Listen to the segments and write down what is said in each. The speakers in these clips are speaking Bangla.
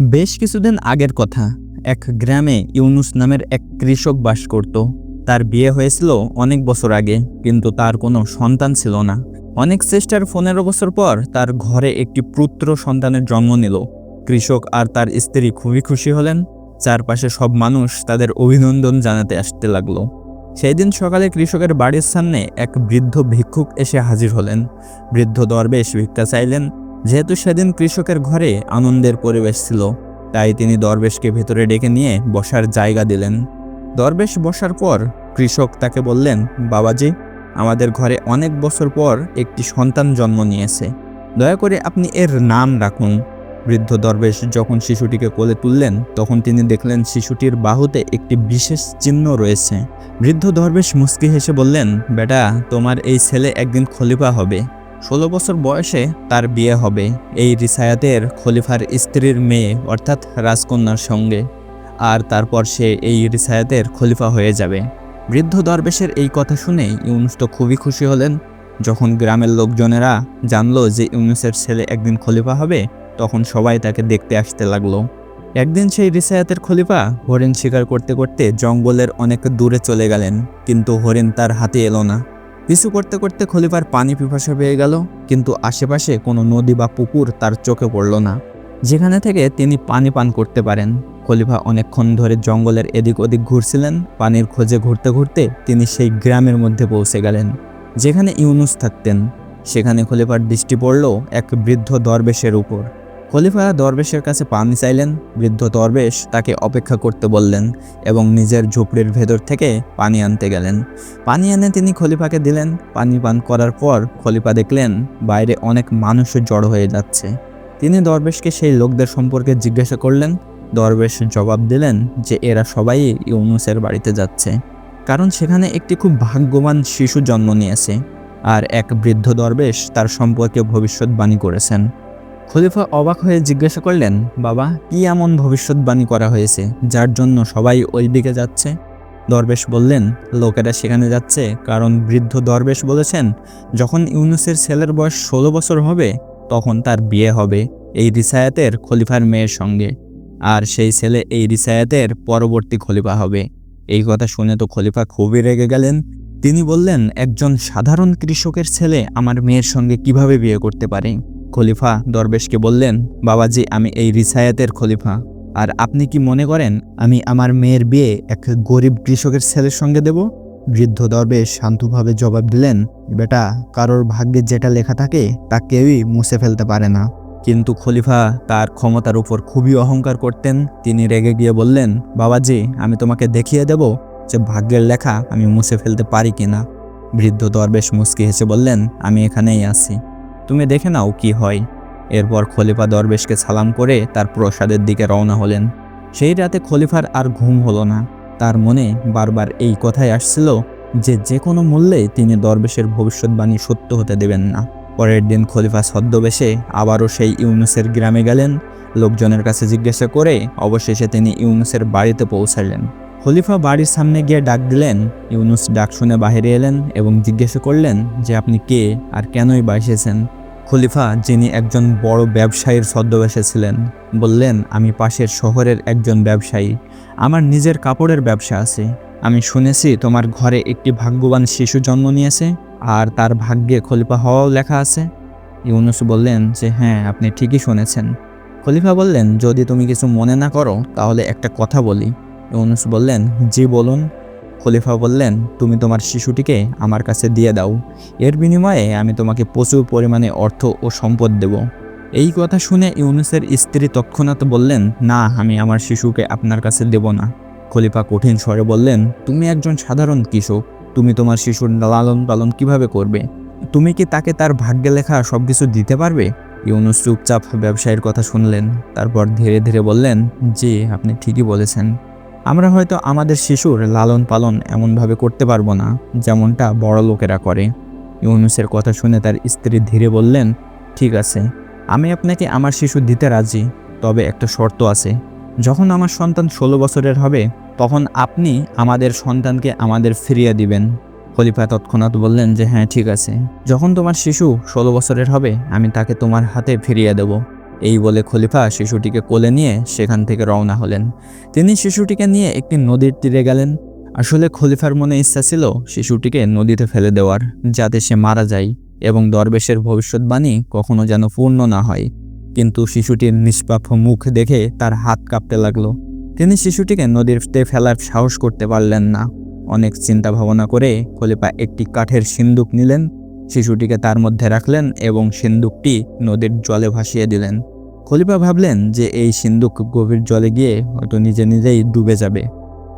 বেশ কিছুদিন আগের কথা। এক গ্রামে ইউনুস নামের এক কৃষক বাস করত। তার বিয়ে হয়েছিল অনেক বছর আগে, কিন্তু তার কোনো সন্তান ছিল না। অনেক চেষ্টার পনেরো বছর পর তার ঘরে একটি পুত্র সন্তানের জন্ম নিল। কৃষক আর তার স্ত্রী খুবই খুশি হলেন। চারপাশে সব মানুষ তাদের অভিনন্দন জানাতে আসতে লাগল। সেই দিন সকালে কৃষকের বাড়ির সামনে এক বৃদ্ধ ভিক্ষুক এসে হাজির হলেন। বৃদ্ধ দরবেশ ভিক্ষা চাইলেন। যেহেতু সেদিন কৃষকের ঘরে আনন্দের পরিবেশ ছিল, তাই তিনি দরবেশকে ভেতরে ডেকে নিয়ে বসার জায়গা দিলেন। দরবেশ বসার পর কৃষক তাকে বললেন, বাবাজি, আমাদের ঘরে অনেক বছর পর একটি সন্তান জন্ম নিয়েছে। দয়া করে আপনি এর নাম রাখুন। বৃদ্ধ দরবেশ যখন শিশুটিকে কোলে তুললেন, তখন তিনি দেখলেন শিশুটির বাহুতে একটি বিশেষ চিহ্ন রয়েছে। বৃদ্ধ দরবেশ মুস্কি হেসে বললেন, বেটা, তোমার এই ছেলে একদিন খলিফা হবে। ষোলো বছর বয়সে তার বিয়ে হবে এই রিসায়াতের খলিফার স্ত্রীর মেয়ে, অর্থাৎ রাজকন্যার সঙ্গে। আর তারপর সে এই রিসায়াতের খলিফা হয়ে যাবে। বৃদ্ধ দরবেশের এই কথা শুনে ইউনুস তো খুবই খুশি হলেন। যখন গ্রামের লোকজনেরা জানলো যে ইউনুসের ছেলে একদিন খলিফা হবে, তখন সবাই তাকে দেখতে আসতে লাগল। একদিন সেই রিসায়াতের খলিফা হরিণ শিকার করতে করতে জঙ্গলের অনেক দূরে চলে গেলেন, কিন্তু হরিণ তার হাতে এলো না। পিছু করতে করতে খলিফার পানি পিপাসা পেয়ে গেল, কিন্তু আশেপাশে কোনো নদী বা পুকুর তার চোখে পড়ল না। যেখানে থেকে তিনি পানি পান করতে পারেন। খলিফা অনেকক্ষণ ধরে জঙ্গলের এদিক ওদিক ঘুরছিলেন। পানির খোঁজে ঘুরতে ঘুরতে তিনি সেই গ্রামের মধ্যে পৌঁছে গেলেন, যেখানে ইউনুস থাকতেন। সেখানে খলিফার দৃষ্টি পড়ল এক বৃদ্ধ দরবেশের উপর। খলিফা দরবেশের কাছে পানি চাইলেন, বৃদ্ধ দরবেশ তাকে অপেক্ষা করতে বললেন এবং নিজের ঝুপড়ির ভেতর থেকে পানি আনতে গেলেন। পানি এনে তিনি খলিফাকে দিলেন। পানি পান করার পর খলিফা দেখলেন, বাইরে অনেক মানুষ জড়ো হয়ে যাচ্ছে। তিনি দরবেশকে সেই লোকদের সম্পর্কে জিজ্ঞাসা করলেন। দরবেশ জবাব দিলেন যে এরা সবাই ইউনুসের বাড়িতে যাচ্ছে, কারণ সেখানে একটি খুব ভাগ্যবান শিশু জন্ম নিয়েছে, আর এক বৃদ্ধ দরবেশ তার সম্পর্কে ভবিষ্যৎবাণী করেছেন। খলিফা অবাক হয়ে জিজ্ঞাসা করলেন, বাবা, কি এমন ভবিষ্যৎবাণী করা হয়েছে যার জন্য সবাই ওই দিকে যাচ্ছে? দরবেশ বললেন, লোকেরা সেখানে যাচ্ছে কারণ বৃদ্ধ দরবেশ বলেছেন, যখন ইউনুসের ছেলের বয়স ষোলো বছর হবে, তখন তার বিয়ে হবে এই রিসায়াতের খলিফার মেয়ের সঙ্গে। আর সেই ছেলে এই রিসায়াতের পরবর্তী খলিফা হবে। এই কথা শুনে তো খলিফা খুবই রেগে গেলেন। তিনি বললেন, একজন সাধারণ কৃষকের ছেলে আমার মেয়ের সঙ্গে কীভাবে বিয়ে করতে পারে? খলিফা দরবেশকে বললেন, বাবাজি, আমি এই রিসায়াতের খলিফা। আর আপনি কি মনে করেন, আমি আমার মেয়ের বিয়ে এক গরিব কৃষকের ছেলের সঙ্গে দেব? বৃদ্ধ দরবেশ শান্তভাবে জবাব দিলেন, বেটা, কারোর ভাগ্যে যেটা লেখা থাকে, তা কেউই মুছে ফেলতে পারে না। কিন্তু খলিফা তার ক্ষমতার উপর খুবই অহংকার করতেন। তিনি রেগে গিয়ে বললেন, বাবাজি, আমি তোমাকে দেখিয়ে দেব যে ভাগ্যের লেখা আমি মুছে ফেলতে পারি কিনা। বৃদ্ধ দরবেশ মুচকি হেসে বললেন, আমি এখানেই আছি। তুমি দেখে নাও কি হয়। এরপর খলিফা দরবেশকে সালাম করে তার প্রসাদের দিকে রওনা হলেন। সেই রাতে খলিফার আর ঘুম হলো না। তার মনে বারবার এই কথাই আসছিল যে যে কোনো মূল্যে তিনি দরবেশের ভবিষ্যৎবাণী সত্য হতে দেবেন না। পরের দিন খলিফা ছদ্মবেশে আবারও সেই ইউনুসের গ্রামে গেলেন। লোকজনের কাছে জিজ্ঞাসা করে অবশেষে তিনি ইউনুসের বাড়িতে পৌঁছালেন। খলিফা বাড়ির সামনে গিয়ে ডাক দিলেন। ইউনুস ডাক শুনে বাহিরে এলেন এবং জিজ্ঞাসা করলেন যে আপনি কে আর কেনই বা এসেছেন। খলিফা, যিনি একজন বড় ব্যবসায়ীর ছদ্মবেশে ছিলেন, বললেন, আমি পাশের শহরের একজন ব্যবসায়ী। আমার নিজের কাপড়ের ব্যবসা আছে। আমি শুনেছি তোমার ঘরে একটি ভাগ্যবান শিশু জন্ম নিয়েছে, আর তার ভাগ্যে খলিফা হওয়াও লেখা আছে। ইউনুস বললেন, যে হ্যাঁ আপনি ঠিকই শুনেছেন। খলিফা বললেন, যদি তুমি কিছু মনে না করো, তাহলে একটা কথা বলি। ইউনুস বললেন, জি, বলুন। খলিফা বললেন, তুমি তোমার শিশুটিকে আমার কাছে দিয়ে দাও। এর বিনিময়ে আমি তোমাকে প্রচুর পরিমাণে অর্থ ও সম্পদ দেব। এই কথা শুনে ইউনুসের স্ত্রী তৎক্ষণাৎ বললেন, না, আমি আমার শিশুকে আপনার কাছে দেব না। খলিফা কঠিন স্বরে বললেন, তুমি একজন সাধারণ কৃষক। তুমি তোমার শিশুর লালন পালন কীভাবে করবে? তুমি কি তাকে তার ভাগ্যে লেখা সব কিছু দিতে পারবে? ইউনুস চুপচাপ ব্যবসায়ীর কথা শুনলেন, তারপর ধীরে ধীরে বললেন, জি, আপনি ঠিকই বলেছেন। আমরা হয়তো আমাদের শিশুর লালন পালন এমনভাবে করতে পারব না, যেমনটা বড় লোকেরা করে। ইউনুসের কথা শুনে তার স্ত্রী ধীরে বললেন, ঠিক আছে, আমি আপনাকে আমার শিশু দিতে রাজি, তবে একটা শর্ত আছে। যখন আমার সন্তান ষোলো বছরের হবে, তখন আপনি আমাদের সন্তানকে আমাদের ফিরিয়ে দিবেন। খলিফা তৎক্ষণাৎ বললেন যে হ্যাঁ ঠিক আছে। যখন তোমার শিশু ষোলো বছরের হবে, আমি তাকে তোমার হাতে ফিরিয়ে দেব। এই বলে খলিফা শিশুটিকে কোলে নিয়ে সেখান থেকে রওনা হলেন। তিনি শিশুটিকে নিয়ে একটি নদীর তীরে গেলেন। আসলে খলিফার মনে ইচ্ছা ছিল শিশুটিকে নদীতে ফেলে দেওয়ার, যাতে সে মারা যায় এবং দরবেশের ভবিষ্যৎবাণী কখনো যেন পূর্ণ না হয়। কিন্তু শিশুটির নিষ্পাপ মুখ দেখে তার হাত কাঁপতে লাগল। তিনি শিশুটিকে নদীতে ফেলার সাহস করতে পারলেন না। অনেক চিন্তা ভাবনা করে খলিফা একটি কাঠের সিন্দুক নিলেন। শিশুটিকে তার মধ্যে রাখলেন এবং সিন্দুকটি নদীর জলে ভাসিয়ে দিলেন। খলিফা ভাবলেন যে এই সিন্দুক গভীর জলে গিয়ে হয়তো নিজে নিজেই ডুবে যাবে।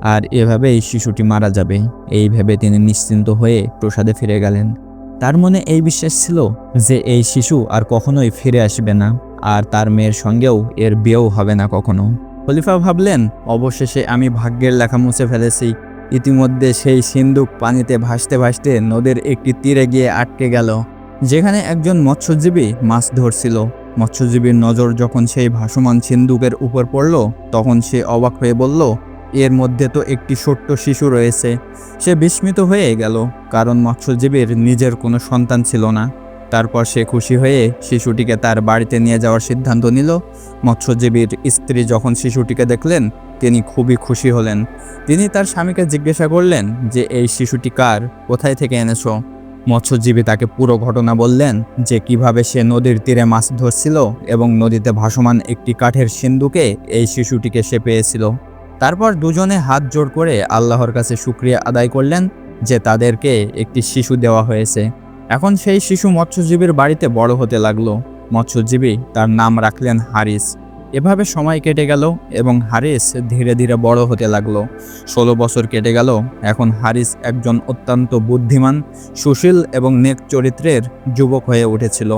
আর এভাবেই শিশুটি মারা যাবে। এই ভেবে তিনি নিশ্চিন্ত হয়ে প্রসাদে ফিরে গেলেন। তার মনে এই বিশ্বাস ছিল যে এই শিশু আর কখনোই ফিরে আসবে না। আর তার মেয়ের সঙ্গেও এর বিয়েও হবে না কখনো। খলিফা ভাবলেন, অবশেষে আমি ভাগ্যের লেখা মুছে ফেলেছি। ইতিমধ্যে সেই সিন্দুক পানিতে ভাসতে ভাসতে নদীর একটি তীরে গিয়ে আটকে গেল। যেখানে একজন মৎস্যজীবী মাছ ধরছিল। মৎস্যজীবীর নজর যখন সেই ভাসমান সিন্দুকের উপর পড়ল, তখন সে অবাক হয়ে বলল, এর মধ্যে তো একটি ছোট্ট শিশু রয়েছে। সে বিস্মিত হয়ে গেল, কারণ মৎস্যজীবীর নিজের কোনো সন্তান ছিল না। তারপর সে খুশি হয়ে শিশুটিকে তার বাড়িতে নিয়ে যাওয়ার সিদ্ধান্ত নিল। মৎস্যজীবীর স্ত্রী যখন শিশুটিকে দেখলেন, তিনি খুবই খুশি হলেন। তিনি তার স্বামীকে জিজ্ঞাসা করলেন যে, এই শিশুটি কার? কোথায় থেকে এনেছো? মৎস্যজীবী তাকে পুরো ঘটনা বললেন যে কীভাবে সে নদীর তীরে মাছ ধরছিল এবং নদীতে ভাসমান একটি কাঠের সিন্ধুকে এই শিশুটিকে সে পেয়েছিল। তারপর দুজনে হাত জোড় করে আল্লাহর কাছে শুক্রিয়া আদায় করলেন যে তাদেরকে একটি শিশু দেওয়া হয়েছে। এখন সেই শিশু মৎস্যজীবীর বাড়িতে বড় হতে লাগল। মৎস্যজীবী তার নাম রাখলেন হারিস। এভাবে সময় কেটে গেল এবং হারিস ধীরে ধীরে বড় হতে লাগল। ষোলো বছর কেটে গেল, এখন হারিস একজন অত্যন্ত বুদ্ধিমান, সুশীল এবং নেক চরিত্রের যুবক হয়ে উঠেছিল।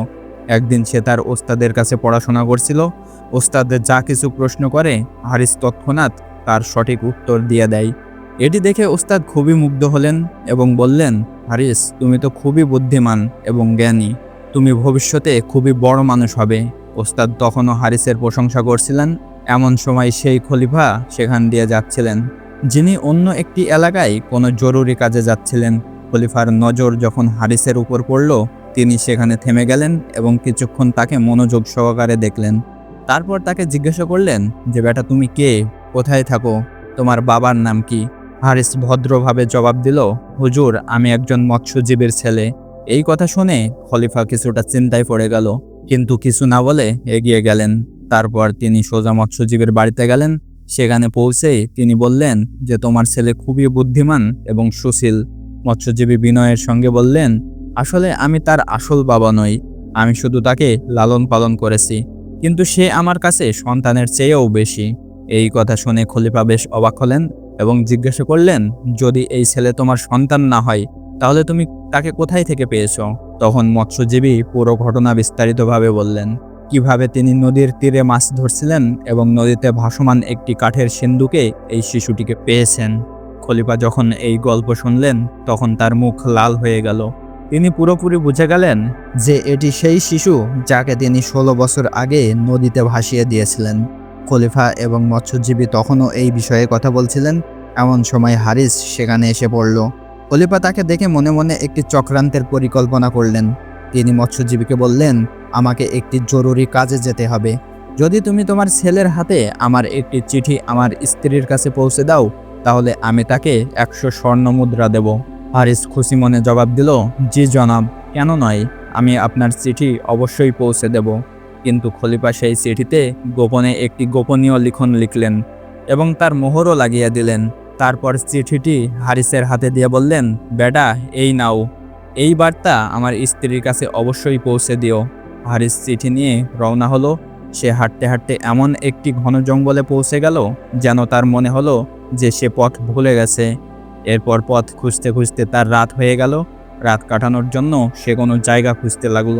একদিন সে তার ওস্তাদের কাছে পড়াশোনা করছিল। ওস্তাদের যা কিছু প্রশ্ন করে, হারিস তৎক্ষণাৎ তার সঠিক উত্তর দিয়ে দেয়। এটি দেখে ওস্তাদ খুবই মুগ্ধ হলেন এবং বললেন, হারিস, তুমি তো খুবই বুদ্ধিমান এবং জ্ঞানী। তুমি ভবিষ্যতে খুবই বড় মানুষ হবে। ওস্তাদ তখনও হারিসের প্রশংসা করছিলেন। এমন সময় সেই খলিফা সেখান দিয়ে যাচ্ছিলেন। যিনি অন্য একটি এলাকায় কোনো জরুরি কাজে যাচ্ছিলেন। খলিফার নজর যখন হারিসের উপর পড়ল, তিনি সেখানে থেমে গেলেন এবং কিছুক্ষণ তাকে মনোযোগ সহকারে দেখলেন। তারপর তাকে জিজ্ঞাসা করলেন, যে বেটা, তুমি কে? কোথায় থাকো? তোমার বাবার নাম কি? হারিস ভদ্রভাবে জবাব দিল, হুজুর, আমি একজন মৎস্যজীবীর ছেলে। এই কথা শুনে খলিফা কিছুটা চিন্তায় পড়ে গেল। কিন্তু কিছু না বলে এগিয়ে গেলেন। তারপর তিনি সোজা মৎস্যজীবীর বাড়িতে গেলেন। সেখানে পৌঁছে তিনি বললেন যে, তোমার ছেলে খুবই বুদ্ধিমান এবং সুশীল। মৎস্যজীবী বিনয়ের সঙ্গে বললেন, আসলে আমি তার আসল বাবা নই। আমি শুধু তাকে লালন পালন করেছি। কিন্তু সে আমার কাছে সন্তানের চেয়েও বেশি। এই কথা শুনে খলিফা বেশ অবাক হলেন এবং জিজ্ঞাসা করলেন, যদি এই ছেলে তোমার সন্তান না হয়, তাহলে তুমি তাকে কোথায় থেকে পেয়েছ? তখন মৎস্যজীবী পুরো ঘটনা বিস্তারিতভাবে বললেন। কীভাবে তিনি নদীর তীরে মাছ ধরছিলেন এবং নদীতে ভাসমান একটি কাঠের সিন্ধুকে এই শিশুটিকে পেয়েছেন। খলিফা যখন এই গল্প শুনলেন, তখন তার মুখ লাল হয়ে গেল। তিনি পুরোপুরি বুঝে গেলেন যে এটি সেই শিশু যাকে তিনি ষোলো বছর আগে নদীতে ভাসিয়ে দিয়েছিলেন। খলিফা এবং মৎস্যজীবী তখনও এই বিষয়ে কথা বলছিলেন। এমন সময় হারিস সেখানে এসে পড়ল। খলিফা তাকে দেখে মনে মনে একটি চক্রান্তের পরিকল্পনা করলেন। তিনি মৎস্যজীবীকে বললেন, আমাকে একটি জরুরি কাজে যেতে হবে। যদি তুমি তোমার ছেলের হাতে আমার একটি চিঠি আমার স্ত্রীর কাছে পৌঁছে দাও, তাহলে আমি তাকে একশো স্বর্ণ মুদ্রা দেব। হারিস খুশি মনে জবাব দিল, জি জনাব, কেন নয়? আমি আপনার চিঠি অবশ্যই পৌঁছে দেব। কিন্তু খলিফা সেই চিঠিতে গোপনে একটি গোপনীয় লিখন লিখলেন এবং তার মোহরও লাগিয়ে দিলেন। তারপর চিঠিটি হারিসের হাতে দিয়ে বললেন, বেটা, এই নাও। এই বার্তা আমার স্ত্রীর কাছে অবশ্যই পৌঁছে দিও। হারিস চিঠি নিয়ে রওনা হলো। সে হাঁটতে হাঁটতে এমন একটি ঘন জঙ্গলে পৌঁছে গেল, যেন তার মনে হলো যে সে পথ ভুলে গেছে। এরপর পথ খুঁজতে খুঁজতে তার রাত হয়ে গেল। রাত কাটানোর জন্য সে কোনো জায়গা খুঁজতে লাগল।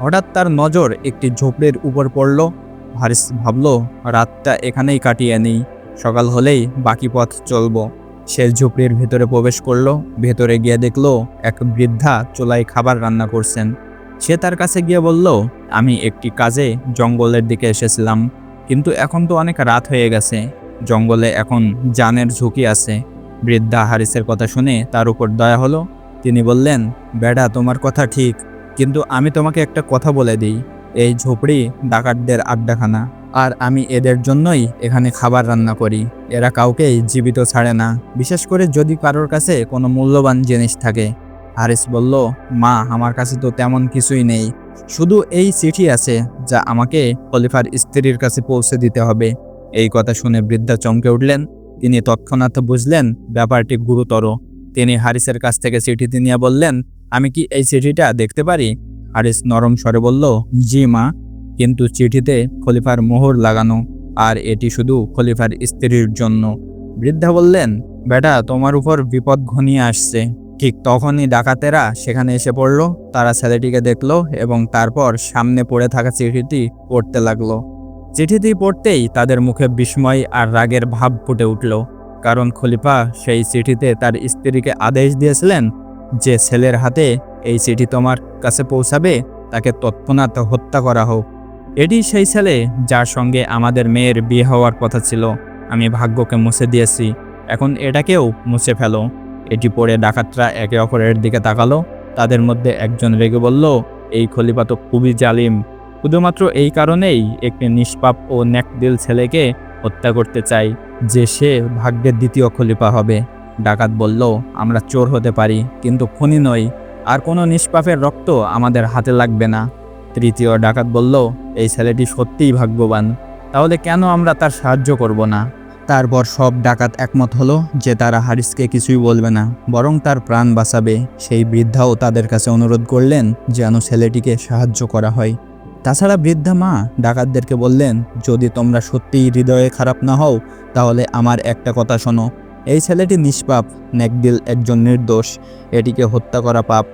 হঠাৎ তার নজর একটি ঝোপড়ির উপর পড়ল। হারিস ভাবল, রাতটা এখানেই কাটিয়ে নেই। সকাল হলেই বাকি পথ চলব। সে ঝুপড়ির ভেতরে প্রবেশ করল, ভেতরে গিয়ে দেখল এক বৃদ্ধা চুলায় খাবার রান্না করছেন। সে তার কাছে গিয়ে বলল, আমি একটি কাজে জঙ্গলের দিকে এসেছিলাম, কিন্তু এখন তো অনেক রাত হয়ে গেছে। জঙ্গলে এখন জানের ঝুঁকি আছে। বৃদ্ধা হারিসের কথা শুনে তার উপর দয়া হলো। তিনি বললেন বেডা তোমার কথা ঠিক, কিন্তু আমি তোমাকে একটা কথা বলে দিই। এই ঝুপড়ি ডাকাতদের আড্ডাখানা। আর আমি এদের জন্যই এখানে খাবার রান্না করি। এরা কাউকেই জীবিত ছাড়ে না। বিশেষ করে যদি কারোর কাছে কোনো মূল্যবান জিনিস থাকে। হারিস বলল, মা, আমার কাছে তো তেমন কিছুই নেই। শুধু এই চিঠি আছে যা আমাকে খলিফার স্ত্রীর কাছে পৌঁছে দিতে হবে। এই কথা শুনে বৃদ্ধা চমকে উঠলেন। তিনি তৎক্ষণাৎ বুঝলেন ব্যাপারটি গুরুতর। তিনি হারিসের কাছ থেকে চিঠিটি নিয়ে বললেন, আমি কি এই চিঠিটা দেখতে পারি? হারিস নরম স্বরে বলল, জি মা। কিন্তু চিঠিতে খলিফার মোহর লাগানো, আর এটি শুধু খলিফার স্ত্রীর জন্য। বৃদ্ধা বললেন, বেটা, তোমার উপর বিপদ ঘনিয়ে আসছে। ঠিক তখনই ডাকাতেরা সেখানে এসে পড়ল, তারা ছেলেটিকে দেখল এবং তারপর সামনে পড়ে থাকা চিঠিটি পড়তে লাগল। চিঠিটি পড়তেই তাদের মুখে বিস্ময় আর রাগের ভাব ফুটে উঠল, কারণ খলিফা সেই চিঠিতে তার স্ত্রীকে আদেশ দিয়েছিলেন যে ছেলের হাতে এই চিঠি তোমার কাছে পৌঁছাবে, তাকে তৎক্ষণাৎ হত্যা করা হোক। এটি সেই ছেলে যার সঙ্গে আমাদের মেয়ের বিয়ে হওয়ার কথা ছিল। আমি ভাগ্যকে মুছে দিয়েছি। এখন এটাকেও মুছে ফেলো। এটি পড়ে ডাকাতরা একে অপরের দিকে তাকালো। তাদের মধ্যে একজন রেগে বলল, এই খলিফা তো খুবই জালিম। শুধুমাত্র এই কারণেই একটি নিষ্পাপ ও ন্যাকদিল ছেলেকে হত্যা করতে চাই, যে সে ভাগ্যের দ্বিতীয় খলিফা হবে। ডাকাত বলল, আমরা চোর হতে পারি, কিন্তু খুনি নই। আর কোনো নিষ্পাপের রক্ত আমাদের হাতে লাগবে না। তৃতীয় ডাকাত বলল এই ছেলেটি সত্যিই ভাগ্যবান। তাহলে কেন আমরা তার সাহায্য করব না? তারপর সব ডাকাত একমত হলো যে তারা হারিসকে কিছুই বলবে না, বরং তার প্রাণ বাঁচাবে। সেই বৃদ্ধাও তাদের কাছে অনুরোধ করলেন যেন ছেলেটিকে সাহায্য করা হয়। তাছাড়া বৃদ্ধা মা ডাকাতদেরকে বললেন, যদি তোমরা সত্যিই হৃদয়ে খারাপ না হও, তাহলে আমার একটা কথা শোনো। এই ছেলেটি নিষ্পাপ, নেকদিল একজন নির্দোষ। এটিকে হত্যা করা পাপ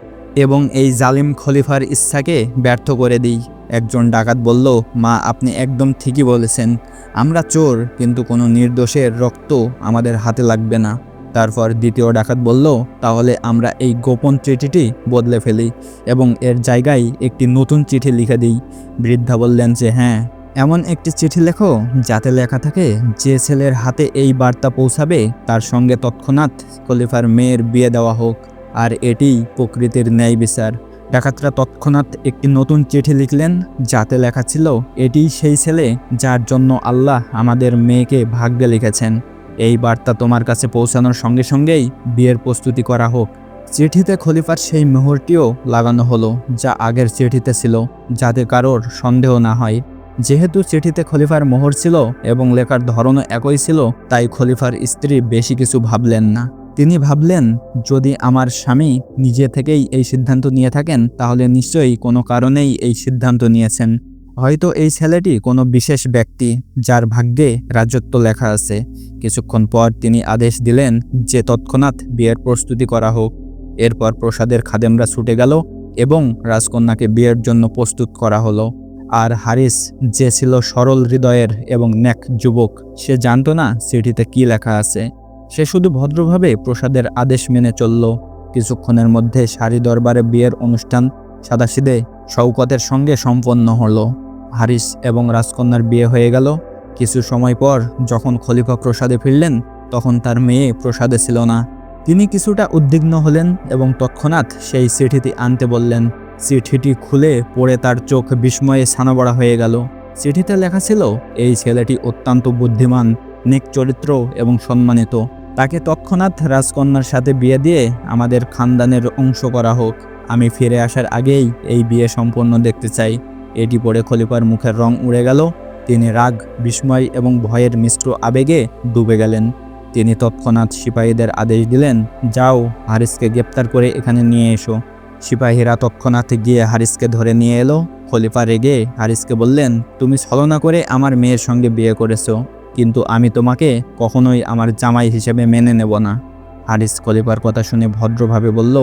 এবং এই জালিম খলিফার ইচ্ছাকে ব্যর্থ করে দিই। একজন ডাকাত বলল, মা, আপনি একদম ঠিকই বলেছেন। আমরা চোর, কিন্তু কোনো নির্দোষের রক্ত আমাদের হাতে লাগবে না। তারপর দ্বিতীয় ডাকাত বলল, তাহলে আমরা এই গোপন চিঠিটি বদলে ফেলি এবং এর জায়গায় একটি নতুন চিঠি লিখে দিই। বৃদ্ধা বললেন যে হ্যাঁ এমন একটি চিঠি লেখো, যাতে লেখা থাকে, যে ছেলের হাতে এই বার্তা পৌঁছাবে, তার সঙ্গে তৎক্ষণাৎ খলিফার মেয়ের বিয়ে দেওয়া হোক, আর এটিই প্রকৃতির ন্যায় বিচার। ডাকাতরা তৎক্ষণাৎ একটি নতুন চিঠি লিখলেন, যাতে লেখা ছিল এটি সেই ছেলে যার জন্য আল্লাহ আমাদের মেয়েকে ভাগ্যে লিখেছেন। এই বার্তা তোমার কাছে পৌঁছানোর সঙ্গে সঙ্গেই বিয়ের প্রস্তুতি করা হোক। চিঠিতে খলিফার সেই মোহরটিও লাগানো হলো, যা আগের চিঠিতে ছিল, যাতে কারোর সন্দেহ না হয়। যেহেতু চিঠিতে খলিফার মোহর ছিল এবং লেখার ধরনও একই ছিল, তাই খলিফার স্ত্রী বেশি কিছু ভাবলেন না। তিনি ভাবলেন, যদি আমার স্বামী নিজে থেকেই এই সিদ্ধান্ত নিয়ে থাকেন, তাহলে নিশ্চয়ই কোনো কারণেই এই সিদ্ধান্ত নিয়েছেন। হয়তো এই ছেলেটি কোনো বিশেষ ব্যক্তি, যার ভাগ্যে রাজত্ব লেখা আছে। কিছুক্ষণ পর তিনি আদেশ দিলেন যে তৎক্ষণাৎ বিয়ের প্রস্তুতি করা হোক। এরপর প্রসাদের খাদেমরা ছুটে গেল এবং রাজকন্যাকে বিয়ের জন্য প্রস্তুত করা হলো। আর হারিস, যে ছিল সরল হৃদয়ের এবং ন্যাক যুবক, সে জানতো না চিঠিতে কি লেখা আছে। সে শুধু ভদ্রভাবে প্রসাদের আদেশ মেনে চলল। কিছুক্ষণের মধ্যে সারি দরবারে বিয়ের অনুষ্ঠান সাদাসিদে শৌকতের সঙ্গে সম্পন্ন হলো। হারিস এবং রাজকন্যার বিয়ে হয়ে গেল। কিছু সময় পর যখন খলিফা প্রসাদে ফিরলেন, তখন তার মেয়ে প্রসাদে ছিল না। তিনি কিছুটা উদ্বিগ্ন হলেন এবং তৎক্ষণাৎ সেই চিঠিটি আনতে বললেন। চিঠিটি খুলে পড়ে তার চোখ বিস্ময়ে ছানাবড়া হয়ে গেল। চিঠিতে লেখা ছিল, এই ছেলেটি অত্যন্ত বুদ্ধিমান, নেক চরিত্র এবং সম্মানিত। তাকে তৎক্ষণাৎ রাজকন্যার সাথে বিয়ে দিয়ে আমাদের খানদানের অংশ করা হোক। আমি ফিরে আসার আগেই এই বিয়ে সম্পন্ন দেখতে চাই। এটি পড়ে খলিফার মুখের রং উড়ে গেল। তিনি রাগ, বিস্ময় এবং ভয়ের মিশ্র আবেগে ডুবে গেলেন। তিনি তৎক্ষণাৎ সিপাহীদের আদেশ দিলেন, যাও, হারিসকে গ্রেপ্তার করে এখানে নিয়ে এসো। সিপাহীরা তৎক্ষণাৎ গিয়ে হারিসকে ধরে নিয়ে এলো। খলিফা রেগে হারিসকে বললেন, তুমি ছলনা করে আমার মেয়ের সঙ্গে বিয়ে করেছ। কিন্তু আমি তোমাকে কখনোই আমার জামাই হিসেবে মেনে নেব না। হারিস খলিফার কথা শুনে ভদ্রভাবে বলল,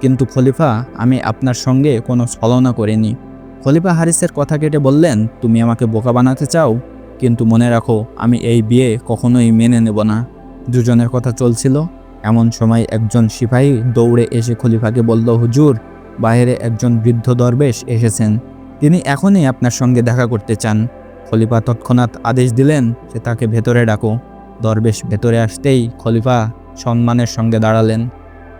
কিন্তু খলিফা, আমি আপনার সঙ্গে কোনো ছলনা করিনি। খলিফা হারিসের কথা কেটে বললেন, তুমি আমাকে বোকা বানাতে চাও? কিন্তু মনে রাখো, আমি এই বিয়ে কখনোই মেনে নেব না। দুজনের কথা চলছিল। এমন সময় একজন সিপাহী দৌড়ে এসে খলিফাকে বলল, হুজুর বাইরে একজন বৃদ্ধ দরবেশ এসেছেন। তিনি এখনই আপনার সঙ্গে দেখা করতে চান। খলিফা তৎক্ষণাৎ আদেশ দিলেন যে তাকে ভেতরে ডাকো। দরবেশ ভেতরে আসতেই খলিফা সম্মানের সঙ্গে দাঁড়ালেন।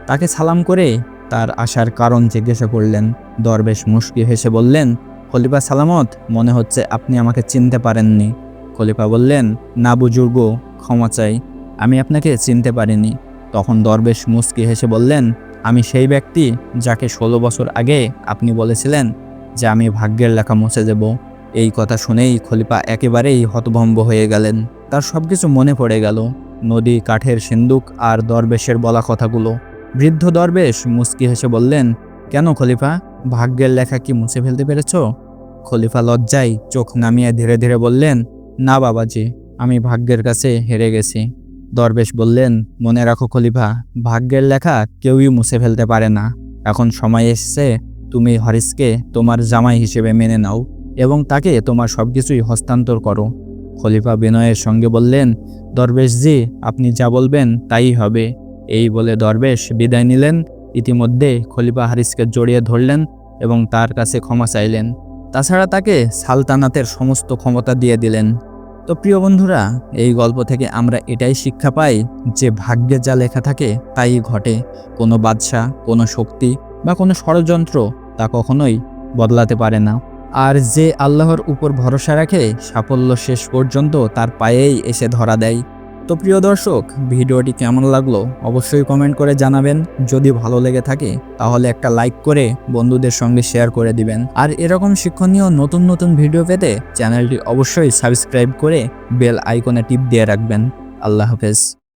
তাকে সালাম করে তার আসার কারণ জিজ্ঞাসা করলেন। দরবেশ মুশকি হেসে বললেন, খলিফা সালামত, মনে হচ্ছে আপনি আমাকে চিনতে পারেননি। খলিফা বললেন, না বুজুর্গ, ক্ষমা চাই, আমি আপনাকে চিনতে পারিনি। তখন দরবেশ মুস্কি হেসে বললেন, আমি সেই ব্যক্তি যাকে ষোলো বছর আগে আপনি বলেছিলেন যে আমি ভাগ্যের লেখা মুছে দেব। এই কথা শুনেই খলিফা একেবারেই হতভম্ব হয়ে গেলেন। তার সব কিছু মনে পড়ে গেল। নদী, কাঠের সিন্দুক আর দরবেশের বলা কথাগুলো। বৃদ্ধ দরবেশ মুস্কি হেসে বললেন, কেন খলিফা? ভাগ্যের লেখা কি মুছে ফেলতে পেরেছ? খলিফা লজ্জায় চোখ নামিয়ে ধীরে ধীরে বললেন, না বাবাজি, আমি ভাগ্যের কাছে হেরে গেছি। দরবেশ বললেন, মনে রাখো খলিফা, ভাগ্যের লেখা কেউই মুছে ফেলতে পারে না। এখন সময় এসেছে, তুমি হরিসকে তোমার জামাই হিসেবে মেনে নাও। এবং তাকে তোমার সব কিছুই হস্তান্তর করো। খলিফা বিনয়ের সঙ্গে বললেন দরবেশজি আপনি যা বলবেন তাই হবে। এই বলে দরবেশ বিদায় নিলেন। ইতিমধ্যে খলিফা হারিসকে জড়িয়ে ধরলেন এবং তার কাছে ক্ষমা চাইলেন। তাছাড়া তাকে সালতানাতের সমস্ত ক্ষমতা দিয়ে দিলেন। তো প্রিয় বন্ধুরা, এই গল্প থেকে আমরা এটাই শিক্ষা পাই যে ভাগ্যে যা লেখা থাকে তাই ঘটে। কোনো বাদশা কোনো শক্তি বা কোনো ষড়যন্ত্র তা কখনোই বদলাতে পারে না। আর যে আল্লাহর উপর ভরসা রাখে, সাফল্য শেষ পর্যন্ত তার পায়েই এসে ধরা দেয়। তো প্রিয় দর্শক, ভিডিওটি কেমন লাগল অবশ্যই কমেন্ট করে জানাবেন। যদি ভালো লেগে থাকে, তাহলে একটা লাইক করে বন্ধুদের সঙ্গে শেয়ার করে দিবেন। আর এরকম শিক্ষণীয় নতুন নতুন ভিডিও পেতে চ্যানেলটি অবশ্যই সাবস্ক্রাইব করে বেল আইকনে টিপ দিয়ে রাখবেন। আল্লাহ হাফেজ।